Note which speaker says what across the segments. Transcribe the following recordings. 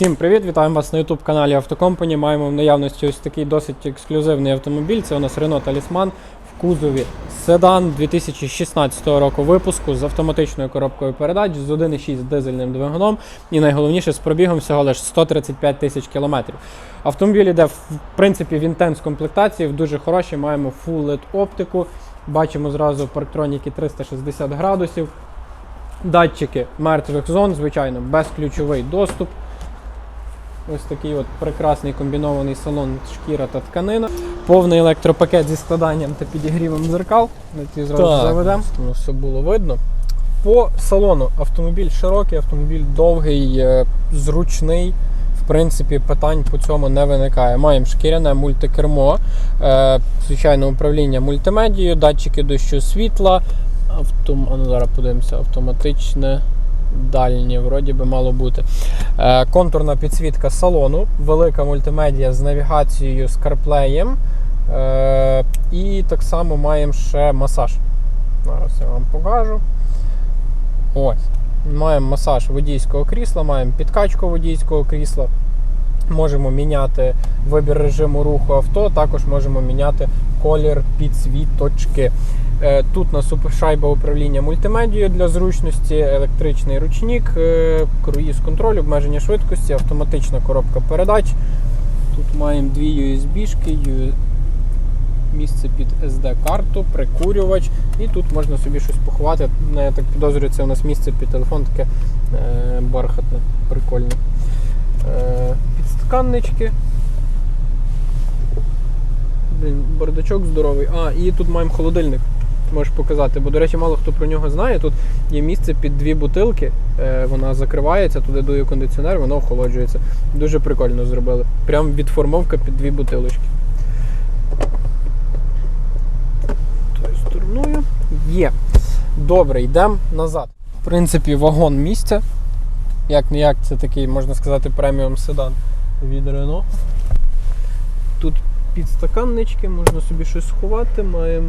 Speaker 1: Всім привіт! Вітаємо вас на youtube каналі Автокомпані. Маємо в наявності ось такий досить ексклюзивний автомобіль. Це у нас Renault Talisman в кузові седан 2016 року випуску з автоматичною коробкою передач з 1,6 дизельним двигуном і найголовніше з пробігом всього лише 135 тисяч кілометрів. Автомобіль іде в принципі в інтенс комплектації, в дуже хорошій. Маємо Full LED оптику. Бачимо зразу парктроніки 360 градусів. Датчики мертвих зон, звичайно, безключовий доступ. Ось такий от прекрасний комбінований салон шкіра та тканина. Повний електропакет зі складанням та підігрівом дзеркал. Ми ці зразу
Speaker 2: Так.
Speaker 1: заведемо, тому все було видно. По салону автомобіль широкий, автомобіль довгий, е, зручний. В принципі, питань по цьому не виникає. Маємо шкіряне мультикермо, е, звичайно, управління мультимедією, датчики дощу світла, автом... а ну, зараз подивимося, автоматичне дальнє, вроді би мало бути. Е, контурна підсвітка салону, велика мультимедія з навігацією з CarPlay. Е, і так само маємо ще масаж. Зараз я вам покажу. Ось. Маємо масаж водійського крісла, маємо підкачку водійського крісла. Можемо міняти вибір режиму руху авто, також можемо міняти колір підсвіточки. Е, Тут у нас шайба управління мультимедією для зручності, електричний ручник, е, круїз контроль, обмеження швидкості, автоматична коробка передач. Тут маємо дві USB-шки, місце під SD-карту, прикурювач, і тут можна собі щось поховати. Ну, Я так підозрюю, це у нас місце під телефон таке е, бархатне, прикольне. Підстаканнички. Блін, бардачок здоровий. А, і тут маємо холодильник. Можеш показати, бо, до речі, мало хто про нього знає. Тут є місце під дві бутилки, е, вона закривається, туди дує кондиціонер, воно охолоджується. Дуже прикольно зробили. Прям відформовка під дві бутилочки. Тою стороною. Є. Добре, йдемо назад. В принципі, вагон місця. Як не як, це такий, можна сказати, преміум седан від Renault. Тут підстаканнички, можна собі щось сховати. Маємо,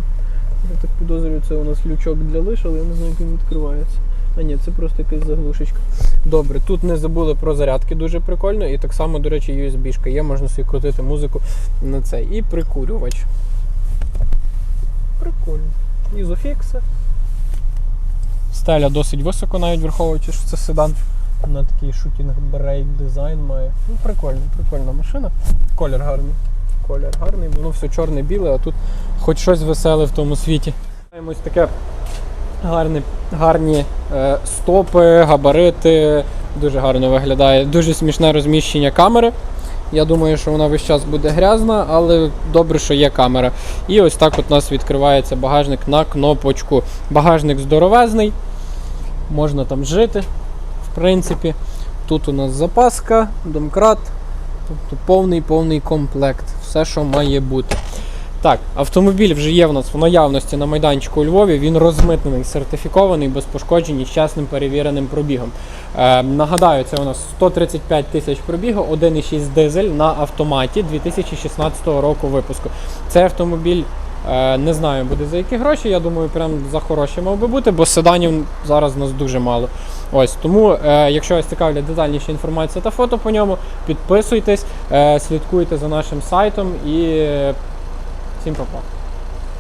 Speaker 1: я так підозрюю, це у нас лючок для лиш, але я не знаю, як він відкривається. А ні, це просто якась заглушечка. Добре, тут не забули про зарядки, дуже прикольно. І так само, до речі, USB-шка є, можна собі крутити музику на цей. І прикурювач. Прикольно. Ізофікси. Стеля досить високо, навіть враховуючи, що це седан. На такий шутінг брейк дизайн має. Ну, прикольно, прикольна машина. Колір гарний. Колір гарний, воно все чорне-біле, а тут хоч щось веселе в тому світі. Маємо таке гарне, гарні е, стопи, габарити. Дуже гарно виглядає. Дуже смішне розміщення камери. Я думаю, що вона весь час буде грязна, але добре, що є камера. І ось так от у нас відкривається багажник на кнопочку. Багажник здоровезний, можна там жити, принципі. Тут у нас запаска, домкрат, тобто повний повний комплект. Все, що має бути. Так, автомобіль вже є в нас в наявності на майданчику у Львові. Він розмитнений, сертифікований, без пошкоджень і з чесним перевіреним пробігом. Е, нагадаю, це у нас 135 тисяч пробігу, 1,6 дизель на автоматі 2016 року випуску. Цей автомобіль е, не знаю буде за які гроші. Я думаю, прям за хороші мав би бути, бо седанів зараз у нас дуже мало. Ось тому, е, якщо вас цікавлять детальніша інформація та фото по ньому, підписуйтесь, е, слідкуйте за нашим сайтом і е, всім па-па.